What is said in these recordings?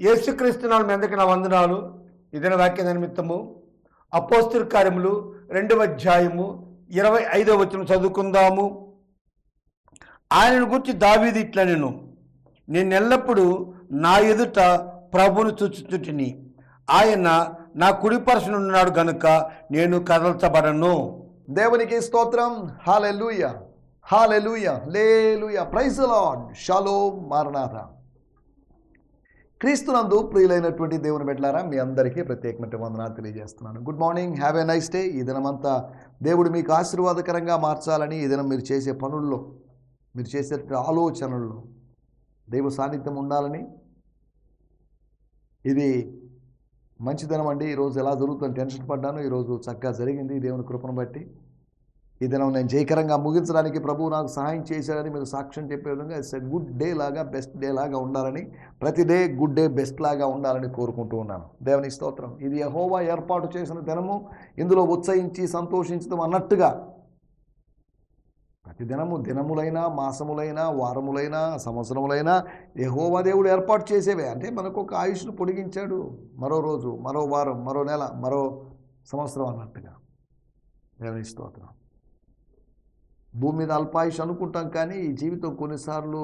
యేసుక్రీస్తునాలు మీ అందరికీ నా వందనాలు. ఇదన వాక్య నిమిత్తము. అపోస్తుల కార్యములు రెండవ అధ్యాయము ఇరవై ఐదవ వచ్చిన చదువుకుందాము. ఆయనను గురించి దావీది ఇట్లా నేను నేను ఎల్లప్పుడూ నా ఎదుట ప్రభును చూచుచుటిని ఆయన నా కుడి పరసన ఉన్నాడు గనుక నేను కదల్చబడను. దేవునికి స్తోత్రం. Hallelujah. Hallelujah. లేలుయ. Praise lord. Shallow మారనాథ. క్రీస్తునందు ప్రియులైనటువంటి దేవుని బిడ్డలారా మీ అందరికీ ప్రత్యేకమైన వందనాలు తెలియజేస్తున్నాను. Good morning have a nice day ఈ దినమంతా దేవుడు మీకు ఆశీర్వాదకరంగా మార్చాలని ఈ దినం మీరు చేసే పనుల్లో మీరు చేసే ఆలోచనల్లో దైవ సాన్నిధ్యం ఉండాలని ఇది మంచి దినం అండి ఈరోజు ఎలా జరుగుతుందని టెన్షన్ పడ్డాను. ఈరోజు చక్కగా జరిగింది దేవుని కృపను బట్టి. ఈ దినం నేను జయకరంగా ముగించడానికి ప్రభువు నాకు సహాయం చేశాడని మీకు సాక్ష్యం చెప్పే విధంగా ఇట్స్ గుడ్ డే లాగా బెస్ట్ డే లాగా ఉండాలని ప్రతి డే గుడ్ డే బెస్ట్ లాగా ఉండాలని కోరుకుంటూ ఉన్నాను. దేవుని స్తోత్రం. ఇది యహోవా ఏర్పాటు చేసిన దినము. ఇందులో ఉత్సహించి సంతోషించడం అన్నట్టుగా ప్రతి దినము దినములైనా మాసములైనా వారములైనా సంవత్సరములైనా యహోవా దేవుడు ఏర్పాటు చేసేవే. అంటే మనకు ఒక ఆయుష్ను పొడిగించాడు మరో రోజు మరో వారం మరో నెల మరో సంవత్సరం అన్నట్టుగా. దేవుని స్తోత్రం. భూమి మీద అల్పాయుష్ అనుకుంటాం కానీ ఈ జీవితం కొన్నిసార్లు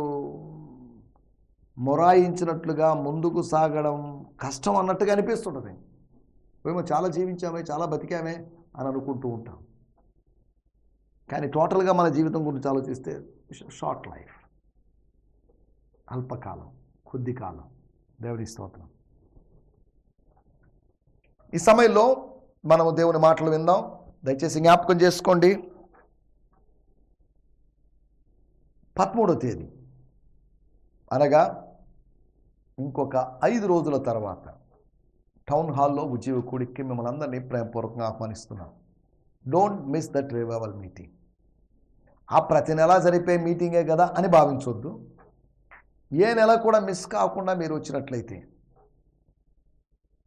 మొరాయించినట్లుగా ముందుకు సాగడం కష్టం అన్నట్టుగా అనిపిస్తుంటుంది. మేము చాలా జీవించామే చాలా బతికామే అని అనుకుంటూ ఉంటాం. కానీ టోటల్గా మన జీవితం గురించి ఆలోచిస్తే షార్ట్ లైఫ్. అల్పకాలం కొద్ది కాలం. దేవుని స్తోత్రం. ఈ సమయంలో మనము దేవుని మాటలు విందాం. దయచేసి జ్ఞాపకం చేసుకోండి. పదమూడో తేదీ. అనగా ఇంకొక ఐదు రోజుల తర్వాత టౌన్ హాల్లో ఉద్యోగ కూడికి మిమ్మల్ని అందరినీ ప్రేమపూర్వకంగా ఆహ్వానిస్తున్నాం don't miss that revival meeting ఆ ప్రతి నెల జరిపే మీటింగే కదా అని భావించొద్దు. ఏ నెల కూడా మిస్ కాకుండా మీరు వచ్చినట్లయితే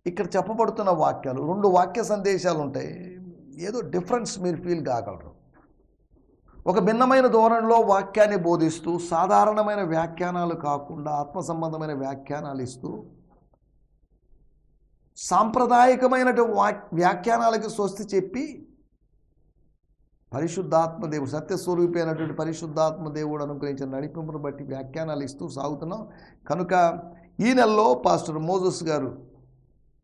ఇక్కడ చెప్పబడుతున్న వాక్యాలు రెండు వాక్య సందేశాలు ఉంటాయి. ఏదో డిఫరెన్స్ మీరు ఫీల్ కాగలరు. ఒక భిన్నమైన ధోరణిలో వాక్యాన్ని బోధిస్తూ సాధారణమైన వ్యాఖ్యానాలు కాకుండా ఆత్మ సంబంధమైన వ్యాఖ్యానాలు ఇస్తూ సాంప్రదాయకమైన వ్యాఖ్యానాలకి స్వస్తి చెప్పి పరిశుద్ధాత్మ దేవుడు సత్యస్వరూపి అయినటువంటి పరిశుద్ధాత్మ దేవుడు అనుగ్రహించిన నడిపింపును బట్టి వ్యాఖ్యానాలు ఇస్తూ సాగుతున్నాం. కనుక ఈ నెలలో పాస్టర్ మోజస్ గారు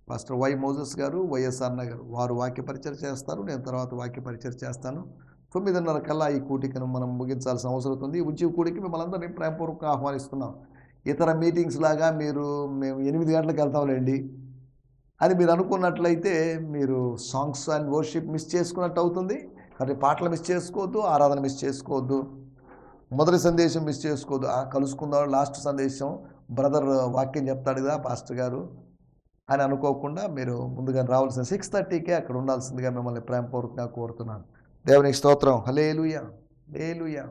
పాస్టర్ వై మోజస్ గారు వైఎస్ఆర్ నగర్ వారు వాక్యపరిచయం చేస్తారు. నేను తర్వాత వాక్యపరిచయం చేస్తాను. తొమ్మిదిన్నర కల్లా ఈ కూటికను మనం ముగించాల్సిన అవసరం ఉంది. ఉద్యోగ కూడికి మిమ్మల్ని అందరినీ ప్రేమపూర్వకంగా ఆహ్వానిస్తున్నాం. ఇతర మీటింగ్స్ లాగా మీరు మేము ఎనిమిది గంటలకు వెళ్తాంలేండి అని మీరు అనుకున్నట్లయితే మీరు సాంగ్స్ అండ్ వర్షిప్ మిస్ చేసుకున్నట్టు అవుతుంది. కాబట్టి పాటలు మిస్ చేసుకోవద్దు ఆరాధన మిస్ చేసుకోవద్దు మొదటి సందేశం మిస్ చేసుకోవద్దు. ఆ కలుసుకుందాం లాస్ట్ సందేశం బ్రదర్ వాక్యం చెప్తాడు కదా పాస్టర్ గారు అని అనుకోకుండా మీరు ముందుగా రావాల్సిన సిక్స్ థర్టీకే అక్కడ ఉండాల్సిందిగా మిమ్మల్ని ప్రేమపూర్వకంగా కోరుతున్నాను. దేవునికి స్తోత్రం. హలేలుయ లేలుయ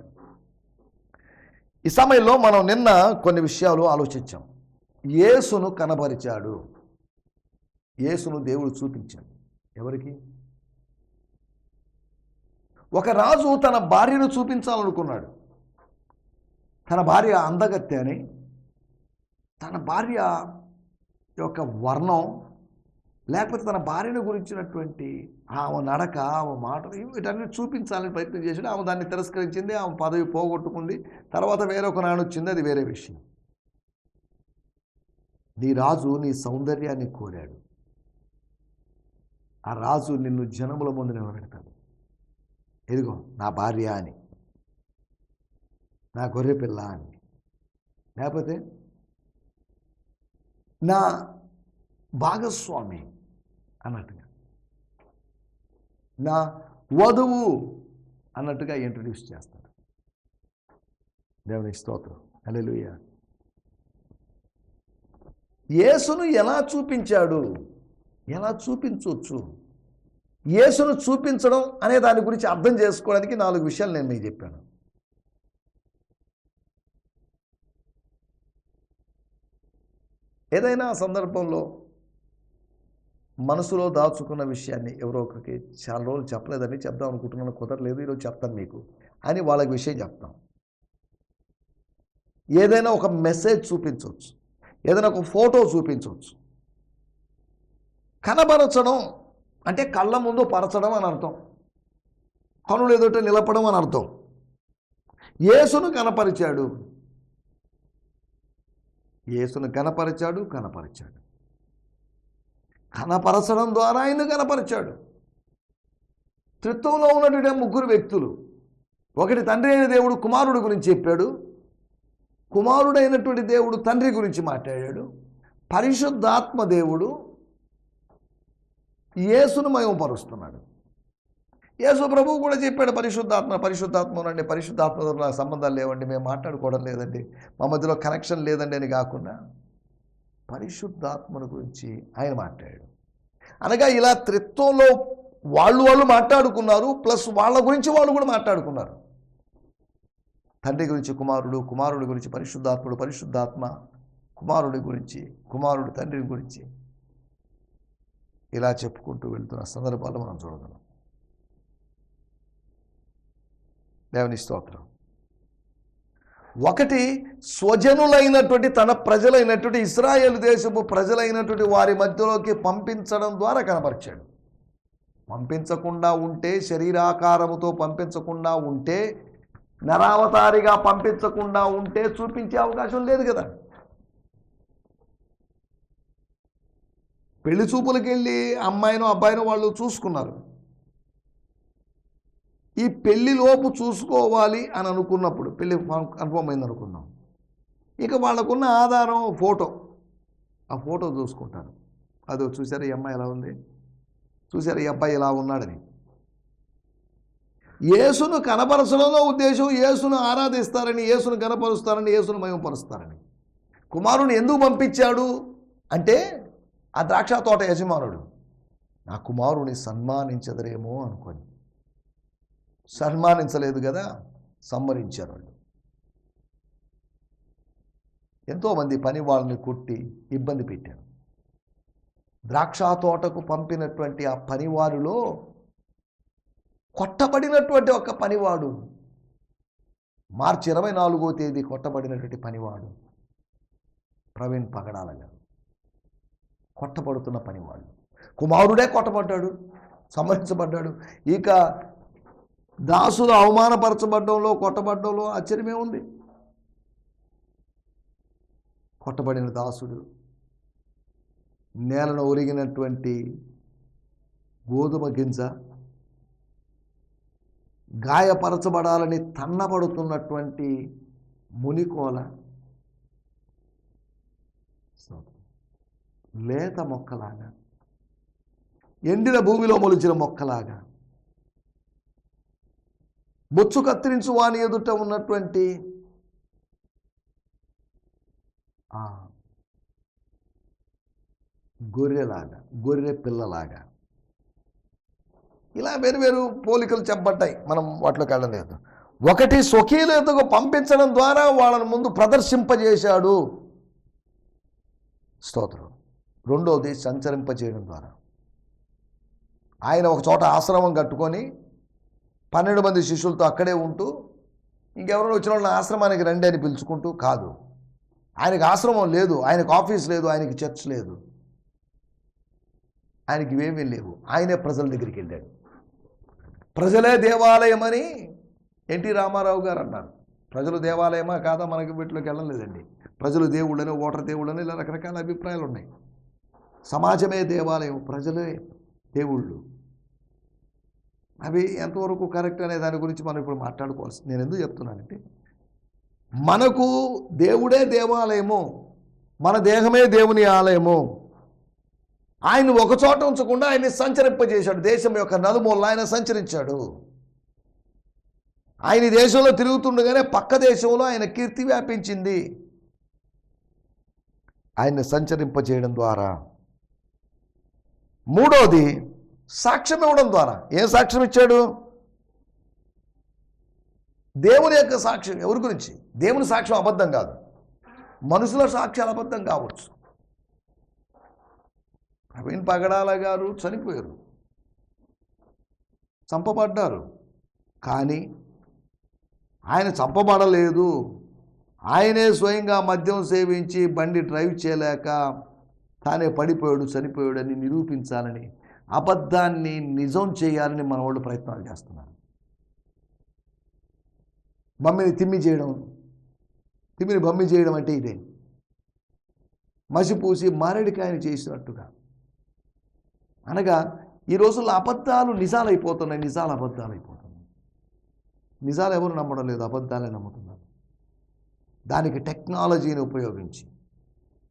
ఈ సమయంలో మనం నిన్న కొన్ని విషయాలు ఆలోచించాం. యేసును కనబరిచాడు. యేసును దేవుడు చూపించాడు. ఎవరికి? ఒక రాజు తన భార్యను చూపించాలనుకున్నాడు. తన భార్య అందగత్తె అని తన భార్య యొక్క వర్ణం లేకపోతే తన భార్యను గురించినటువంటి ఆమె నడక ఆమె మాటలు వీటన్ని చూపించాలని ప్రయత్నం చేశాడు. ఆమె దాన్ని తిరస్కరించింది ఆమె పదవి పోగొట్టుకుంది. తర్వాత వేరొక నాడు వచ్చింది అది వేరే విషయం. నీ రాజు నీ సౌందర్యాన్ని కోరాడు. ఆ రాజు నిన్ను జనముల ముందు నిలబెడతాడు. ఎదిగో నా భార్య అని నా గొర్రె పిల్ల అని. లేకపోతే నా భాగస్వామి అన్నట్టుగా. నా వధువు అన్నట్టుగా ఇంట్రడ్యూస్ చేస్తాడు. దేవుని స్తోత్రం. అలెలుయ యేసును ఎలా చూపించాడు? ఎలా చూపించవచ్చు యేసును చూపించడం అనే దాని గురించి అర్థం చేసుకోవడానికి నాలుగు విషయాలు నేను మీకు చెప్పాను. ఏదైనా సందర్భంలో మనసులో దాచుకున్న విషయాన్ని ఎవరో ఒకరికి చాలా రోజులు చెప్పలేదని చెప్దాం అనుకుంటున్నాను కుదరలేదు ఈరోజు చెప్తాను మీకు అని వాళ్ళకి విషయం చెప్తాం. ఏదైనా ఒక మెసేజ్ చూపించవచ్చు ఏదైనా ఒక ఫోటో చూపించవచ్చు. కనబరచడం అంటే కళ్ళ ముందు పరచడం అని అర్థం కనులు ఎదుట నిలపడం అని అర్థం. యేసును కనపరిచాడు యేసును కనపరిచాడు కనపరిచాడు. కనపరచడం ద్వారా ఆయన కనపరిచాడు. త్రిత్వంలో ఉన్నటువంటి ముగ్గురు వ్యక్తులు. ఒకటి తండ్రి అయిన దేవుడు కుమారుడు గురించి చెప్పాడు. కుమారుడైనటువంటి దేవుడు తండ్రి గురించి మాట్లాడాడు. పరిశుద్ధాత్మ దేవుడు యేసును మయమపరుస్తున్నాడు యేసు ప్రభువు కూడా చెప్పాడు పరిశుద్ధాత్మ పరిశుద్ధాత్మ అంటే పరిశుద్ధాత్మతో నాకు సంబంధాలు లేవండి మేము మాట్లాడుకోవడం లేదండి మా మధ్యలో కనెక్షన్ లేదండి అని కాకుండా పరిశుద్ధాత్మను గురించి ఆయన మాట్లాడాడు. అనగా ఇలా త్రిత్వంలో వాళ్ళు వాళ్ళు మాట్లాడుకున్నారు ప్లస్ వాళ్ళ గురించి వాళ్ళు కూడా మాట్లాడుకున్నారు. తండ్రి గురించి కుమారుడు కుమారుడి గురించి పరిశుద్ధాత్ముడు పరిశుద్ధాత్మ కుమారుడి గురించి కుమారుడు తండ్రి గురించి ఇలా చెప్పుకుంటూ వెళ్తున్న సందర్భాలు మనం చూడగలం. దేవుని స్తోత్రం. ఒకటి స్వజనులైనటువంటి తన ప్రజలైనటువంటి ఇస్రాయేల్ దేశపు ప్రజలైనటువంటి వారి మధ్యలోకి పంపించడం ద్వారా కనపరిచాడు పంపించకుండా ఉంటే శరీరాకారముతో పంపించకుండా ఉంటే నరావతారిగా పంపించకుండా ఉంటే చూపించే అవకాశం లేదు కదా. పెళ్ళి చూపులకి వెళ్ళి అమ్మాయిను అబ్బాయిను వాళ్ళు చూసుకున్నారు. ఈ పెళ్ళిలోపు చూసుకోవాలి అని అనుకున్నప్పుడు పెళ్ళి కన్ఫర్మ్ అయింది అనుకున్నాం. ఇక వాళ్ళకున్న ఆధారం ఫోటో. ఆ ఫోటో చూసుకుంటారు. అదో చూసారా ఈ అమ్మాయి ఎలా ఉంది? చూసారా ఈ అబ్బాయి ఇలా ఉన్నాడని? యేసును కనపరచడంలో ఉద్దేశం యేసును ఆరాధిస్తారని యేసును కనపరుస్తారని యేసును మయంపరుస్తారని కుమారుని ఎందుకు పంపించాడు? అంటే ఆ ద్రాక్ష తోట యజమానుడు నా కుమారుని సన్మానించదరేమో అనుకొని. సన్మానించలేదు కదా సంహరించారు వాళ్ళు. ఎంతోమంది పని వాళ్ళని కొట్టి ఇబ్బంది పెట్టారు. ద్రాక్ష తోటకు పంపినటువంటి ఆ పనివారిలో కొట్టబడినటువంటి ఒక పనివాడు మార్చి ఇరవై నాలుగో తేదీ కొట్టబడినటువంటి పనివాడు ప్రవీణ్ పగడాల గారు. కొట్టబడుతున్న పనివాడు. కుమారుడే కొట్టబడ్డాడు సంహరించబడ్డాడు. ఇక దాసులు అవమానపరచబడ్డంలో కొట్టబడ్డంలో ఆశ్చర్యమే ఉంది. కొట్టబడిన దాసుడు నేలను ఒరిగినటువంటి గోధుమ గింజ గాయపరచబడాలని తన్నబడుతున్నటువంటి మునికోల లేత మొక్కలాగా ఎండిన భూమిలో మొలిచిన మొక్కలాగా బొచ్చు కత్తిరించు వాని ఎదుట ఉన్నటువంటి గొర్రెలాగా గొర్రె పిల్లలాగా. ఇలా వేరు వేరు పోలికలు చెప్పబడ్డాయి. మనం వాటిలోకి వెళ్ళలేదు ఒకటి స్వకీయతకు పంపించడం ద్వారా వాళ్ళని ముందు ప్రదర్శింపజేశాడు. స్తోత్రం. రెండవది సంచరింపజేయడం ద్వారా. ఆయన ఒక చోట ఆశ్రమం కట్టుకొని పన్నెండు మంది శిష్యులతో అక్కడే ఉంటూ ఇంకెవరైనా వచ్చిన వాళ్ళని ఆశ్రమానికి రండి అని పిలుచుకుంటూ కాదు. ఆయనకి ఆశ్రమం లేదు ఆయనకు ఆఫీస్ లేదు ఆయనకి చర్చ్ లేదు. ఆయనకి ఇవేమీ లేవు. ఆయనే ప్రజల దగ్గరికి వెళ్ళాడు. ప్రజలే దేవాలయమని ఎన్టీ రామారావు గారు అన్నారు. ప్రజలు దేవాలయమా కాదా? మనకి వీటిలోకి వెళ్ళలేదండి. ప్రజలు దేవుళ్ళని ఓటర్ దేవుళ్ళని ఇలా రకరకాల అభిప్రాయాలు ఉన్నాయి. సమాజమే దేవాలయం ప్రజలే దేవుళ్ళు. అవి ఎంతవరకు కరెక్ట్ అనే దాని గురించి మనం ఇప్పుడు మాట్లాడుకోవాల్సి నేను ఎందుకు చెప్తున్నానంటే మనకు దేవుడే దేవాలయము మన దేహమే దేవుని ఆలయము. ఆయన ఒక చోట ఉంచకుండా ఆయన్ని సంచరింపజేశాడు. దేశం యొక్క నలుమూల ఆయన సంచరించాడు. ఆయన దేశంలో తిరుగుతుండగానే పక్క దేశంలో ఆయన కీర్తి వ్యాపించింది. ఆయన్ని సంచరింపజేయడం ద్వారా. మూడోది సాక్ష్యం ఇవ్వడం ద్వారా. ఏం సాక్ష్యం ఇచ్చాడు? దేవుని యొక్క సాక్ష్యం ఎవరి గురించి? దేవుని సాక్ష్యం అబద్ధం కాదు. మనుషుల సాక్ష్యాలు అబద్ధం కావచ్చు. ప్రవీణ్ పగడాల గారు చనిపోయారు. చంపబడ్డారు. కానీ ఆయన చంపబడలేదు. ఆయనే స్వయంగా మద్యం సేవించి బండి డ్రైవ్ చేయలేక తానే పడిపోయాడు చనిపోయాడని నిరూపించాలని అబద్ధాన్ని నిజం చేయాలని మన వాళ్ళు ప్రయత్నాలు చేస్తున్నారు. బమ్మిని తిమ్మి చేయడం తిమ్మిని బమ్మి చేయడం అంటే ఇదే. మసిపూసి మారేడికాయని చేసినట్టుగా. అనగా ఈ రోజుల్లో అబద్ధాలు నిజాలు అయిపోతున్నాయి నిజాలు అబద్ధాలు అయిపోతున్నాయి నిజాలు ఎవరు నమ్మడం లేదు అబద్ధాలే నమ్ముతున్నారు. దానికి టెక్నాలజీని ఉపయోగించి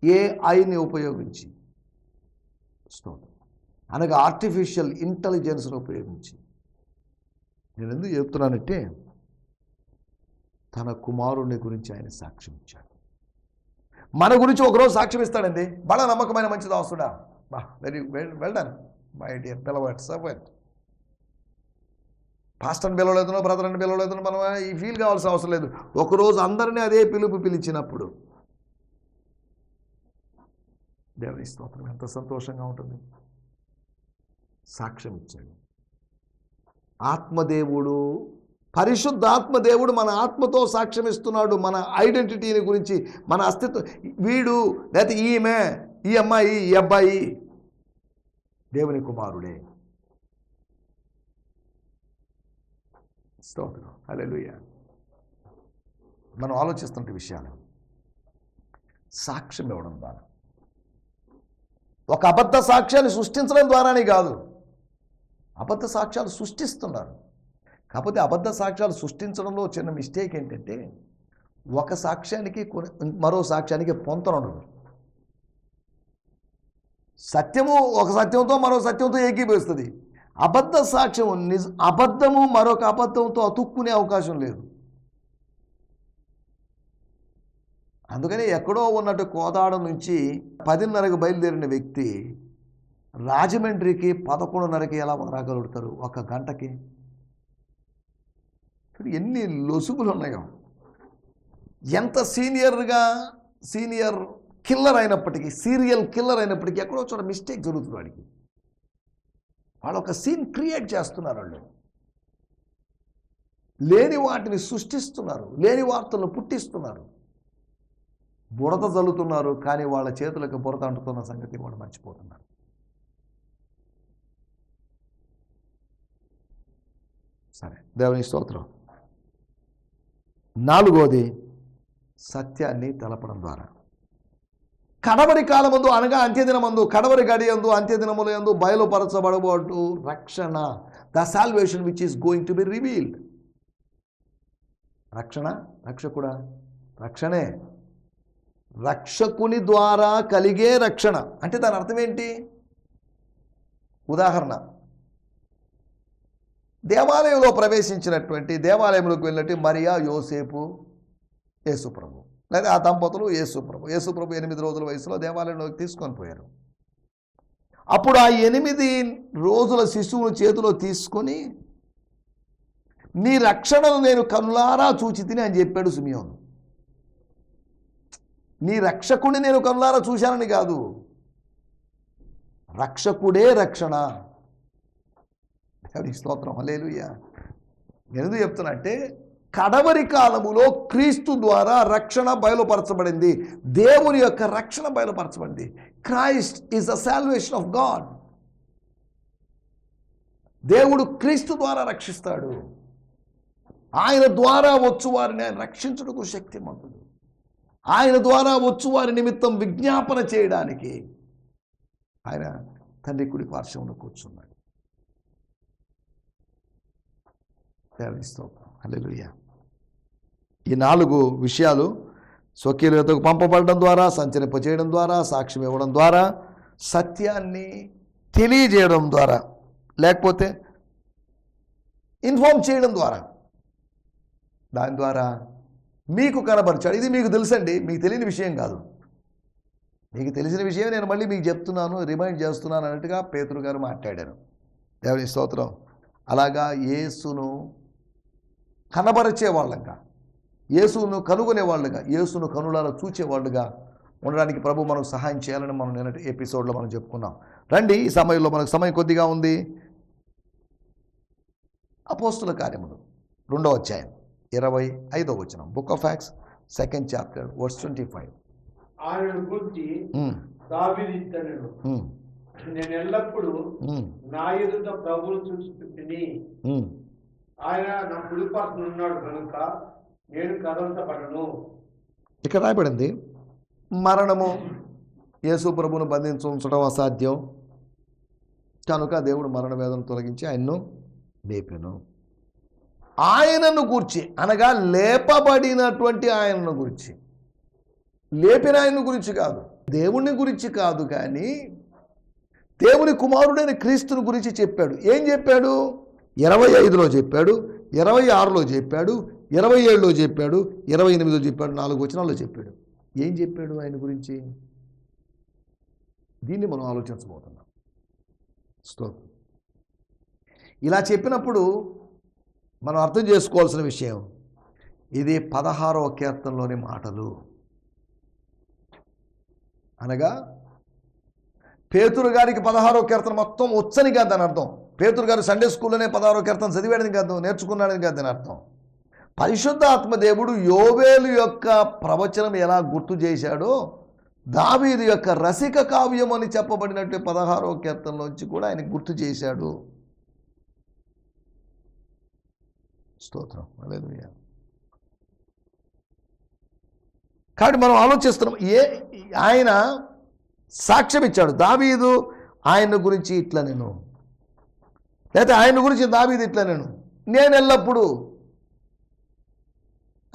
ఏఐని ఉపయోగించి. స్తోత్రం. అనగా ఆర్టిఫిషియల్ ఇంటెలిజెన్స్ను ఉపయోగించి నేను ఎందుకు చెప్తున్నానంటే తన కుమారుని గురించి ఆయన సాక్ష్యం ఇచ్చాడు. మన గురించి ఒకరోజు సాక్ష్యం ఇస్తాడండి. బల నమ్మకమైన మంచి దాసుడా. బా very well done my dear పిలవట్ servant. పాస్టర్ని పిలవలేదునో బ్రదర్ని పిలవలేదునో మనం ఈ ఫీల్ కావాల్సిన అవసరం లేదు. ఒకరోజు అందరినీ అదే పిలుపు పిలిచినప్పుడు దేవుని స్తోత్రం. ఎంత సంతోషంగా ఉంటుంది. సాక్ష్యం ఇచ్చాడు ఆత్మదేవుడు పరిశుద్ధ ఆత్మదేవుడు మన ఆత్మతో సాక్ష్యం ఇస్తున్నాడు మన ఐడెంటిటీని గురించి మన అస్తిత్వం. వీడు లేకపోతే ఈమె ఈ అమ్మాయి ఈ అబ్బాయి దేవుని కుమారుడే. స్తోత్రం. హల్లెలూయా. మనం ఆలోచిస్తున్న విషయాలు. సాక్ష్యం ఇవ్వడం ద్వారా ఒక అబద్ధ సాక్ష్యాన్ని సృష్టించడం ద్వారానే కాదు. అబద్ధ సాక్ష్యాలు సృష్టిస్తున్నారు. కాకపోతే అబద్ధ సాక్ష్యాలు సృష్టించడంలో చిన్న మిస్టేక్ ఏంటంటే ఒక సాక్ష్యానికి మరో సాక్ష్యానికి పొంతనడు ఉండదు. సత్యము ఒక సత్యంతో మరో సత్యంతో ఏకీభవిస్తుంది. అబద్ధ సాక్ష్యం నిజ అబద్ధము మరొక అబద్ధంతో అతుక్కునే అవకాశం లేదు. అందుకని ఎక్కడో ఉన్నట్టు కోదాడ నుంచి పదిన్నరకు బయలుదేరిన వ్యక్తి రాజమండ్రికి పదకొండున్నరకి ఎలా రాగలుగుతారు ఒక గంటకి? ఎన్ని లొసుగులు ఉన్నాయో ఎంత సీనియర్గా సీనియర్ కిల్లర్ అయినప్పటికీ సీరియల్ కిల్లర్ అయినప్పటికీ ఎక్కడో చోట మిస్టేక్ జరుగుతుంది వాడికి. వాళ్ళు ఒక సీన్ క్రియేట్ చేస్తున్నారు వాళ్ళు. లేని వాటిని సృష్టిస్తున్నారు లేని వార్తలను పుట్టిస్తున్నారు. బురద చల్లుతున్నారు కానీ వాళ్ళ చేతులకు బురద అంటుతున్న సంగతి వాళ్ళు మర్చిపోతున్నారు. సరే దేవుని స్తోత్రం. నాలుగోది సత్యాన్ని తెలపడం ద్వారా. కడవరి కాలమందు అనగా అంత్యదినమందు కడవరి గడియందు అంత్యదినముల యందు బయలుపరచబడబోటు రక్షణ. The salvation which is going to be revealed రక్షణ రక్షకుడా? రక్షణే. రక్షకుని ద్వారా కలిగే రక్షణ. అంటే దాని అర్థం ఏంటి? ఉదాహరణ. దేవాలయంలో ప్రవేశించినటువంటి దేవాలయంలోకి వెళ్ళినట్టు మరియా యోసేపు యేసుప్రభు లేదా ఆ దంపతులు యేసుప్రభు యేసుప్రభు ఎనిమిది రోజుల వయసులో దేవాలయంలోకి తీసుకొని పోయారు. అప్పుడు ఆ ఎనిమిది రోజుల శిశువును చేతిలో తీసుకొని నీ రక్షణను నేను కనులారా చూచి తిని అని చెప్పాడు సుమియోను. నీ రక్షకుడిని నేను కనులారా చూశానని కాదు. రక్షకుడే రక్షణ. దేవునికి స్తోత్రం. హల్లెలూయా. నేను ఎందుకు చెప్తున్నట్టే అంటే కడవరి కాలములో క్రీస్తు ద్వారా రక్షణ బయలుపరచబడింది. దేవుని యొక్క రక్షణ బయలుపరచబడింది. Christ is the salvation of God. దేవుడు క్రీస్తు ద్వారా రక్షిస్తాడు. ఆయన ద్వారా వచ్చు వారిని ఆయన రక్షించుటకు శక్తిమంతుడు ఆయన ద్వారా వచ్చు వారి నిమిత్తం విజ్ఞాపన చేయడానికి ఆయన తండ్రి కుడి పార్శ్వంలో కూర్చున్నాడు. దేవుని స్తోత్రం అల్లెలుయ్య ఈ నాలుగు విషయాలు స్వకీయతకు పంపబడడం ద్వారా సంచరింపచేయడం ద్వారా సాక్ష్యం ఇవ్వడం ద్వారా సత్యాన్ని తెలియజేయడం ద్వారా లేకపోతే ఇన్ఫార్మ్ చేయడం ద్వారా. దాని ద్వారా మీకు కనబరచాడు. ఇది మీకు తెలుసండి మీకు తెలియని విషయం కాదు. మీకు తెలిసిన విషయం నేను మళ్ళీ మీకు చెప్తున్నాను రిమైండ్ చేస్తున్నాను అన్నట్టుగా పేతురు గారు మాట్లాడారు. దేవుని స్తోత్రం. అలాగా యేసును కనబరిచే వాళ్ళంగా. యేసును కనుగొనే వాళ్ళుగా యేసును కనులారా చూచేవాళ్ళుగా ఉండడానికి ప్రభు మనకు సహాయం చేయాలని మనం నిన్నటి ఎపిసోడ్లో మనం చెప్పుకున్నాం. రండి ఈ సమయంలో మనకు సమయం కొద్దిగా ఉంది. అపోస్తుల కార్యములు రెండో అధ్యాయం ఇరవై ఐదో వచనం book of Acts second chapter verse twenty five. నేను ఎల్లప్పుడూ నా ఎదుట ప్రభువును చూస్తుంటిని ఆయన నా కుడిపాసన ఉన్నాడు కనుక నేను కదల్చబడను ఇక్కడ రాయబడింది మరణము యేసు ప్రభును బంధించి ఉంచడం అసాధ్యం. కనుక దేవుడు మరణ వేదన తొలగించి ఆయన్ను లేపెను ఆయనను గూర్చి అనగా లేపబడినటువంటి ఆయనను గురించి. లేపిన ఆయన గురించి కాదు దేవుని గురించి కాదు కానీ దేవుని కుమారుడైన క్రీస్తుని గురించి చెప్పాడు. ఏం చెప్పాడు? ఇరవై ఐదులో చెప్పాడు ఇరవై ఆరులో చెప్పాడు ఇరవై ఏడులో చెప్పాడు ఇరవై ఎనిమిదిలో చెప్పాడు నాలుగు వచనాల్లో చెప్పాడు. ఏం చెప్పాడు ఆయన గురించి? దీన్ని మనం ఆలోచించబోతున్నాం. స్తోత్రం. ఇలా చెప్పినప్పుడు మనం అర్థం చేసుకోవాల్సిన విషయం ఇది పదహారవ కీర్తనలోని మాటలు. అనగా పేతురు గారికి పదహారో కీర్తన మొత్తం వచ్చని కాదు దాని అర్థం. పేతురు గారు సండే స్కూల్లోనే పదహారో కీర్తన చదివాడని కాదు నేర్చుకున్నాడని కాదు దాని అర్థం. పరిశుద్ధ ఆత్మదేవుడు యోవేలు యొక్క ప్రవచనం ఎలా గుర్తు చేశాడో దావీదు యొక్క రసిక కావ్యం అని చెప్పబడినట్టు పదహారో కీర్తనలోంచి కూడా ఆయన గుర్తు చేశాడు. స్తోత్రం. లేదు కాబట్టి మనం ఆలోచిస్తున్నాం ఏ ఆయన సాక్ష్యం ఇచ్చాడు దావీదు ఆయన గురించి ఇట్లా నేను లేకపోతే ఆయన గురించి దావీదు ఇట్లా నేను. నేను ఎల్లప్పుడూ.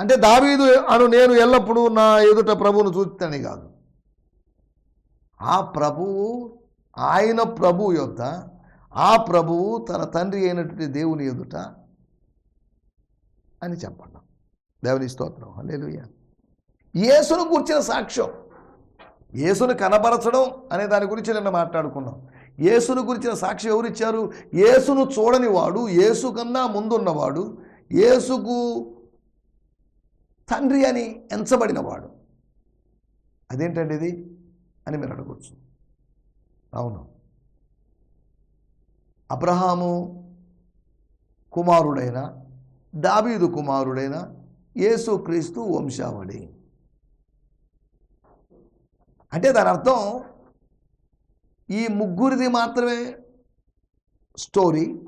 అంటే దావీదు అను నేను ఎల్లప్పుడూ నా ఎదుట ప్రభువును చూస్తానని కాదు. ఆ ప్రభువు ఆయన ప్రభు యొక్క ఆ ప్రభువు తన తండ్రి అయినటువంటి దేవుని ఎదుట అని చెప్పండి. దేవుని స్తోత్రం. హల్లెలూయా. యేసును కూర్చిన సాక్ష్యం. యేసును కనబరచడం అనే దాని గురించి నిన్న మాట్లాడుకున్నాం. యేసును గురించిన సాక్షి ఎవరు ఇచ్చారు యేసును చూడని వాడు యేసు కన్నా ముందున్నవాడు యేసుకు తండ్రి అని ఎంచబడినవాడు అదేంటండి ఇది? అని మీరు అడగచ్చు. అవును. అబ్రహాము కుమారుడైన దావీదు కుమారుడైన యేసుక్రీస్తు వంశావళి. అంటే దాని అర్థం ఈ ముగ్గురిది మాత్రమే స్టోరీ.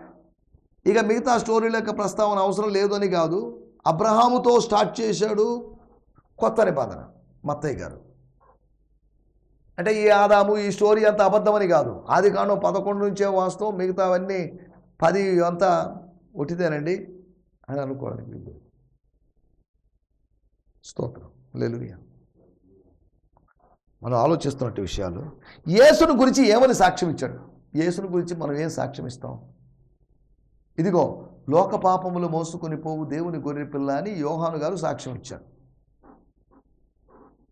ఇక మిగతా స్టోరీల యొక్క ప్రస్తావన అవసరం లేదు అని కాదు. అబ్రహాముతో స్టార్ట్ చేశాడు కొత్త నిబంధన మత్తయ్య గారు. అంటే ఈ ఆదాము ఈ స్టోరీ అంత అబద్ధమని కాదు. ఆది కాండం పదకొండు నుంచే వాస్తవం. మిగతావన్నీ పది అంతా ఒట్టిదేనండి అని అనుకోవడానికి స్తోత్రం. లెలుయా మనం ఆలోచిస్తున్నట్టు విషయాలు. యేసును గురించి ఏమని సాక్ష్యం ఇచ్చాడు? యేసును గురించి మనం ఏం సాక్ష్యం ఇస్తాం? ఇదిగో లోక పాపములు మోసుకొని పోవు దేవుని గొర్రె పిల్ల అని యోహాను గారు సాక్ష్యం ఇచ్చాడు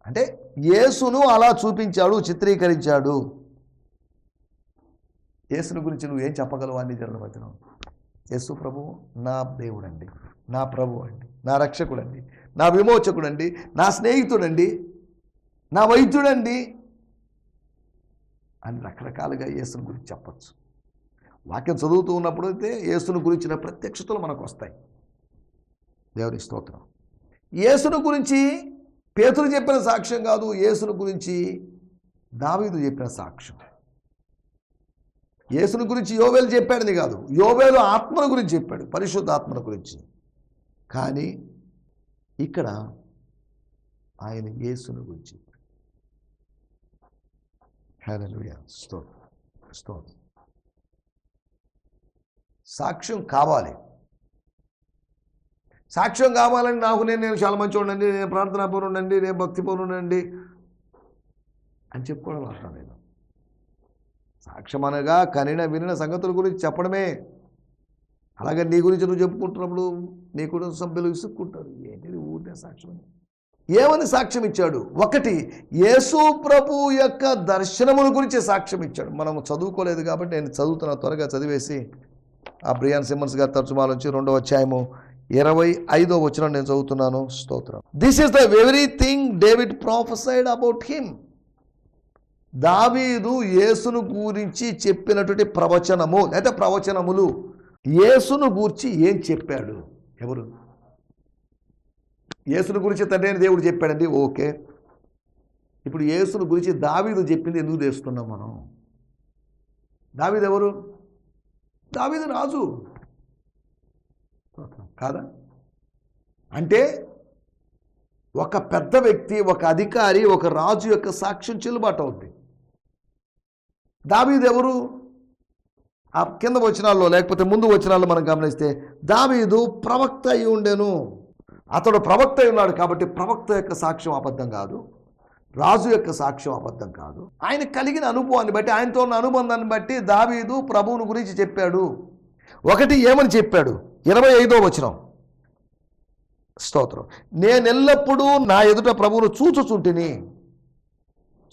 అంటే యేసును అలా చూపించాడు చిత్రీకరించాడు. యేసుని గురించి నువ్వు ఏం చెప్పగలవు అన్ని జరుల యేసు ప్రభు నా దేవుడండి. నా ప్రభు అండి. నా రక్షకుడండి. నా విమోచకుడండి. నా స్నేహితుడండి. నా వైద్యుడండి అని రకరకాలుగా యేసుని గురించి చెప్పచ్చు. వాక్యం చదువుతూ ఉన్నప్పుడు అయితే యేసును గురించిన ప్రత్యక్షతలు మనకు వస్తాయి. దేవుని స్తోత్రం. యేసును గురించి పేతులు చెప్పిన సాక్ష్యం కాదు యేసును గురించి దావీదు చెప్పిన సాక్ష్యం. యేసును గురించి యోవేలు చెప్పాడని కాదు యోవేలు ఆత్మను గురించి చెప్పాడు పరిశుద్ధ ఆత్మను గురించి. కానీ ఇక్కడ ఆయన యేసును గురించి హల్లెలూయా స్తోత్రం. స్తోత్రం. సాక్ష్యం కావాలి. సాక్ష్యం కావాలని నాకు నేను నేను చాలా మంచి ఉండండి నేను ప్రార్థనా ఉండండి నేను భక్తి ఉండండి అని చెప్పుకోవడం అంటాను నేను సాక్ష్యం అనగా కనిన వినిన సంగతుల గురించి చెప్పడమే. అలాగే నీ గురించి నువ్వు చెప్పుకుంటున్నప్పుడు నీ కుటుంబ సభ్యులు విసుక్కుంటారు. ఏంటి ఊరినే సాక్ష్యం ఏమని సాక్ష్యం ఇచ్చాడు ఒకటి యేసు ప్రభు యొక్క దర్శనముల గురించి సాక్ష్యం ఇచ్చాడు మనం చదువుకోలేదు కాబట్టి నేను చదువుతున్నా త్వరగా చదివేసి ఆ బ్రియాన్ సిమ్మన్స్ గారి తర్జుమాల నుంచి రెండవ అధ్యాయము ఇరవై ఐదో వచ్చిన నేను చదువుతున్నాను. స్తోత్రం. This is the very thing David prophesied about him దావీదు యేసును గురించి చెప్పినటువంటి ప్రవచనము లేదా ప్రవచనములు యేసును గూర్చి ఏం చెప్పాడు? ఎవరు? యేసుని గురించి తండ్రి అని దేవుడు చెప్పాడండి ఓకే. ఇప్పుడు యేసుని గురించి దావీదు చెప్పింది ఎందుకు తెస్తున్నాం మనం? దావీదు ఎవరు దావీదు రాజు. కాదా? అంటే ఒక పెద్ద వ్యక్తి ఒక అధికారి ఒక రాజు యొక్క సాక్ష్యం చెల్లుబాటు అవుద్ది. దావీదు ఎవరు ఆ కింద వచనాల్లో లేకపోతే ముందు వచనాల్లో మనం గమనిస్తే దావీదు ప్రవక్త అయి ఉండెను. అతడు ప్రవక్త ఉన్నాడు కాబట్టి ప్రవక్త యొక్క సాక్ష్యం అబద్ధం కాదు. రాజు యొక్క సాక్ష్యం అబద్ధం కాదు. ఆయన కలిగిన అనుభవాన్ని బట్టి ఆయనతో ఉన్న అనుబంధాన్ని బట్టి దావీదు ప్రభువుని గురించి చెప్పాడు. ఒకటి ఏమని చెప్పాడు? ఇరవై ఐదో వచనం. స్తోత్రం. నేను ఎల్లప్పుడూ నా ఎదుట ప్రభువును చూచుచుంటిని.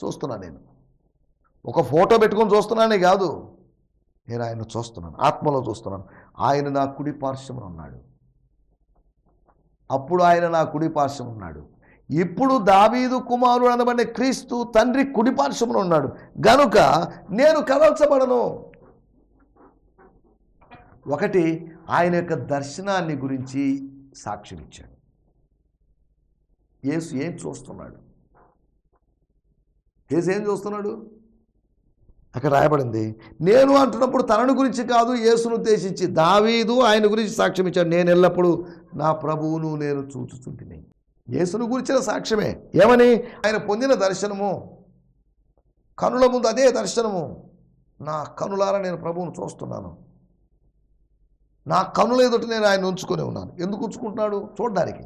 చూస్తున్నా నేను. ఒక ఫోటో పెట్టుకొని చూస్తున్నానే కాదు. నేను ఆయన చూస్తున్నాను. ఆత్మలో చూస్తున్నాను. ఆయన నా కుడి పార్శ్వమున ఉన్నాడు. అప్పుడు ఆయన నా కుడిపార్శ్వం ఉన్నాడు. ఇప్పుడు దావీదు కుమారుడు అనబడే క్రీస్తు తండ్రి కుడి ఉన్నాడు. గనుక నేను కదల్చబడను. ఒకటి ఆయన యొక్క దర్శనాన్ని గురించి సాక్ష్యం ఇచ్చాడు. యేసు ఏం చూస్తున్నాడు? యేసు ఏం చూస్తున్నాడు? అక్కడ రాయబడింది నేను అంటున్నప్పుడు తనను గురించి కాదు యేసును ఉద్దేశించి దావీదు ఆయన గురించి సాక్ష్యం ఇచ్చాడు. నేను ఎల్లప్పుడూ నా ప్రభువును నేను చూచుచుంటిని. యేసును గురించిన సాక్ష్యమే. ఏమని? ఆయన పొందిన దర్శనము కనుల ముందు అదే దర్శనము. నా కనులారా నేను ప్రభువును చూస్తున్నాను. నా కనుల ఎదుట నేను ఆయన ఉంచుకొని ఉన్నాను. ఎందుకు ఉంచుకుంటున్నాడు? చూడడానికి.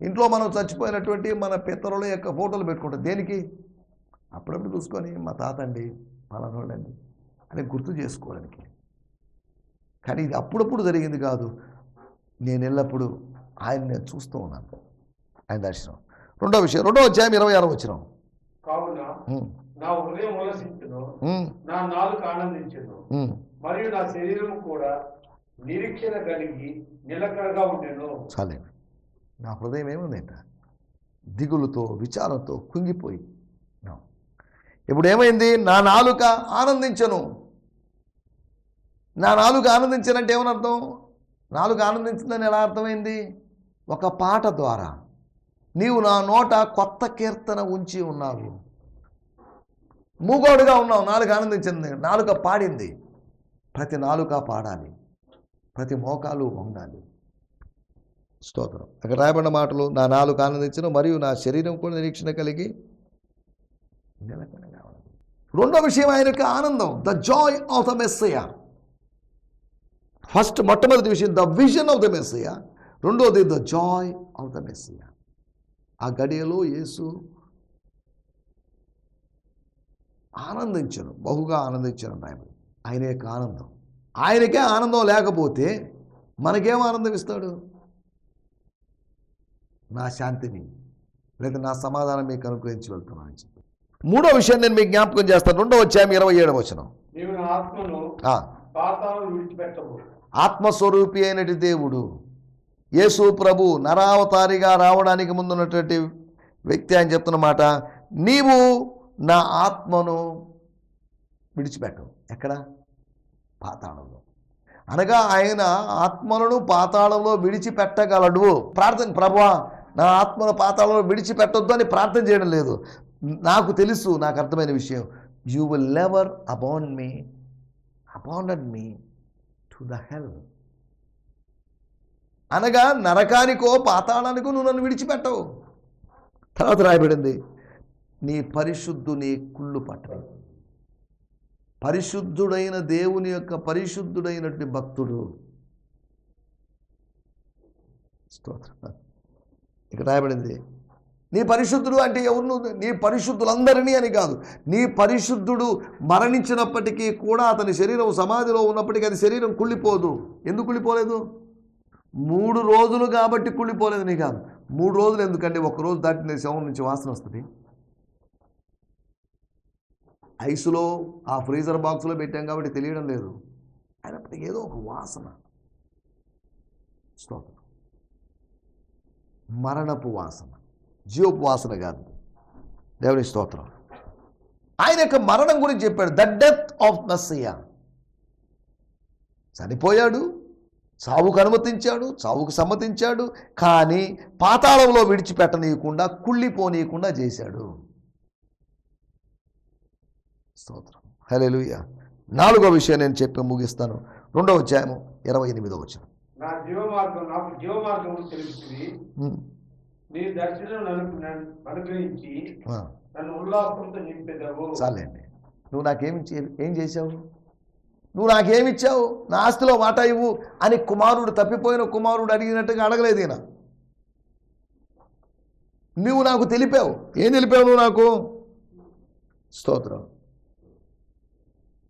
ఇంట్లో మనం చచ్చిపోయినటువంటి మన పితరుల యొక్క ఫోటోలు పెట్టుకుంటాం. దేనికి? అప్పుడప్పుడు చూసుకొని మా తాత అండి పలానోళ్ళండి. అని గుర్తు చేసుకోవడానికి. కానీ ఇది అప్పుడప్పుడు జరిగింది కాదు. నేను ఎల్లప్పుడూ ఆయన నేను చూస్తూ ఉన్నాను. ఆయన దర్శనం. రెండో విషయం రెండో అధ్యాయం ఇరవై ఆరో వచ్చిన కావున నా హృదయం ఉల్లసించును నా నాలుగు ఆనందించును మరియు నా శరీరం కూడా నిరీక్షణ కలిగి నిలకడగా ఉండెను. చాలే నా హృదయం ఏముందంట దిగులుతో విచారంతో కుంగిపోయి. ఇప్పుడు ఏమైంది నా నాలుక ఆనందించను. నా నాలుక ఆనందించనంటే ఏమనర్థం? అర్థం నాలుక ఆనందించిందని ఎలా అర్థమైంది? ఒక పాట ద్వారా. నీవు నా నోట కొత్త కీర్తన ఉంచి ఉన్నావు. మూగోడుగా ఉన్నావు. నాలుక ఆనందించింది. నాలుక పాడింది. ప్రతి నాలుక పాడాలి. ప్రతి మోకాలు వంగాలి. స్తోత్రం. అక్కడ రాయబడిన మాటలు నా నాలుగు ఆనందించను మరియు నా శరీరం కూడా నిరీక్షణ కలిగి నిలకడ రెండో విషయం ఆయన యొక్క ఆనందం. The joy of the Messiah first మొట్టమొదటి విషయం the vision of the Messiah రెండోది the joy of the Messiah ఆ గడియలో యేసు ఆనందించను బహుగా ఆనందించను ఆయన ఆయన యొక్క ఆనందం. ఆయనకే ఆనందం లేకపోతే మనకేం ఆనందం ఇస్తాడు? నా శాంతిని లేదా నా సమాధానం మీకు అనుగ్రహించి వెళ్తున్నాను మూడో విషయం నేను మీకు జ్ఞాపకం చేస్తాను. రెండో వచ్చాము ఇరవై ఏడవ వచనం. నీవు నా ఆత్మను ఆ, పాతాలను విడిచిపెట్టవు ఆత్మస్వరూపి అయినటి దేవుడు యేసు ప్రభు నరావతారిగా రావడానికి ముందున్నటువంటి వ్యక్తి అని చెప్తున్న మాట నీవు నా ఆత్మను విడిచిపెట్టవు. ఎక్కడ? పాతాళంలో. అనగా ఆయన ఆత్మలను పాతాళంలో విడిచిపెట్టగలడు. ప్రార్థన ప్రభా నా ఆత్మను పాతాళంలో విడిచిపెట్టొద్దు అని ప్రార్థన చేయడం లేదు. నాకు తెలుసు నాకు అర్థమైన విషయం. You will never abound me abandon me to the hell అనగా నరకానికో పాతాళానికో నువ్వు నన్ను విడిచిపెట్టవు. తర్వాత రాయబడింది నీ పరిశుద్ధుని కుళ్ళు పట్టవు. పరిశుద్ధుడైన దేవుని యొక్క పరిశుద్ధుడైనటువంటి భక్తుడు. స్తోత్రం. ఇక్కడ రాయబడింది నీ పరిశుద్ధుడు అంటే ఎవరు? నీ పరిశుద్ధులందరినీ అని కాదు. నీ పరిశుద్ధుడు మరణించినప్పటికీ కూడా అతని శరీరం సమాధిలో ఉన్నప్పటికీ అది శరీరం కుళ్ళిపోదు. ఎందుకు కుళ్ళిపోలేదు? మూడు రోజులు కాబట్టి కుళ్ళిపోలేదు నీ కాదు మూడు రోజులు ఎందుకంటే ఒక రోజు దాటిన శవం నుంచి వాసన వస్తుంది. ఐసులో ఆ ఫ్రీజర్ బాక్స్లో పెట్టాం కాబట్టి తెలియడం లేదు. అయినప్పటికీ ఏదో ఒక వాసన. స్తోత్రం. మరణపు వాసన. జీవపు వాసన కాదు. దేవుని స్తోత్రం. ఆయన యొక్క మరణం గురించి చెప్పాడు. ద డెత్ ఆఫ్ మెస్సయ్య చనిపోయాడు చావుకు అనుమతించాడు చావుకు సమ్మతించాడు కానీ పాతాళంలో విడిచిపెట్టనీయకుండా కుళ్ళిపోనీయకుండా చేశాడు. స్తోత్రం. హల్లెలూయా. నాలుగో విషయం నేను చెప్పి ముగిస్తాను. రెండవ అధ్యాయము ఇరవై ఎనిమిదో వచ్చిన నా దర్శనం అనుగ్రహించి నన్ను ఉల్లాసంతో నింపెదవు చాలండి నువ్వు నాకేమి ఏం చేశావు? నువ్వు నాకేమిచ్చావు? నా ఆస్తిలో వాటా ఇవ్వు అని కుమారుడు తప్పిపోయిన కుమారుడు అడిగినట్టుగా అడగలేదు ఈయన. నువ్వు నాకు తెలిపావు. ఏం తెలిపావు నువ్వు నాకు? స్తోత్రం.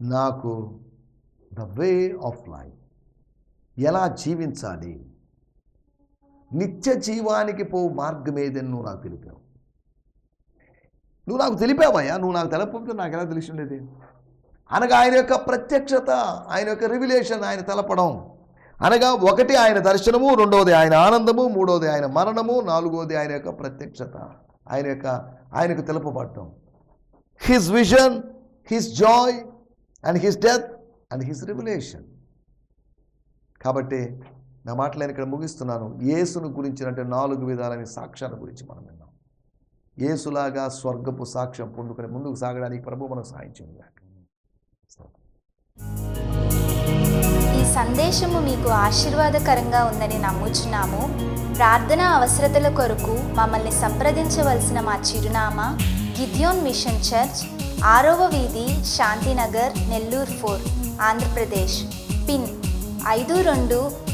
నాకు ద వే ఆఫ్ లైఫ్. ఎలా జీవించాలి? నిత్య జీవానికి పో మార్గమేదని నువ్వు నాకు తెలిపావు. నువ్వు నాకు తెలిపావయ్యా నువ్వు నాకు తెలపకపోతే నాకు ఎలా తెలిసి ఉండేది అనగా ఆయన యొక్క ప్రత్యక్షత ఆయన యొక్క రివిలేషన్ ఆయన తెలపడం. అనగా ఒకటి ఆయన దర్శనము రెండవది ఆయన ఆనందము మూడవది ఆయన మరణము నాలుగవది ఆయన యొక్క ప్రత్యక్షత ఆయన యొక్క ఆయనకు తెలుపబడటం. His vision his joy and his death and his revelation కాబట్టి నా మాటలు నేను ఇక్కడ ముగిస్తున్నాను. యేసును గురించినట్టు నాలుగు విధాలైన సాక్ష్యాల గురించి మనం విన్నాం. యేసులాగా స్వర్గపు సాక్ష్యం పొందుకొని ముందుకు సాగడానికి ప్రభు మనకు సహాయం ఈ సందేశము మీకు ఆశీర్వాదకరంగా ఉందని నమ్ముచున్నాము. ప్రార్థన అవసరతల కొరకు మమ్మల్ని సంప్రదించవలసిన మా చిరునామా గిద్యోన్ మిషన్ చర్చ్ ఆరవ వీధి శాంతినగర్ నెల్లూరు ఫోర్ ఆంధ్రప్రదేశ్. పిన్ ఐదు రెండు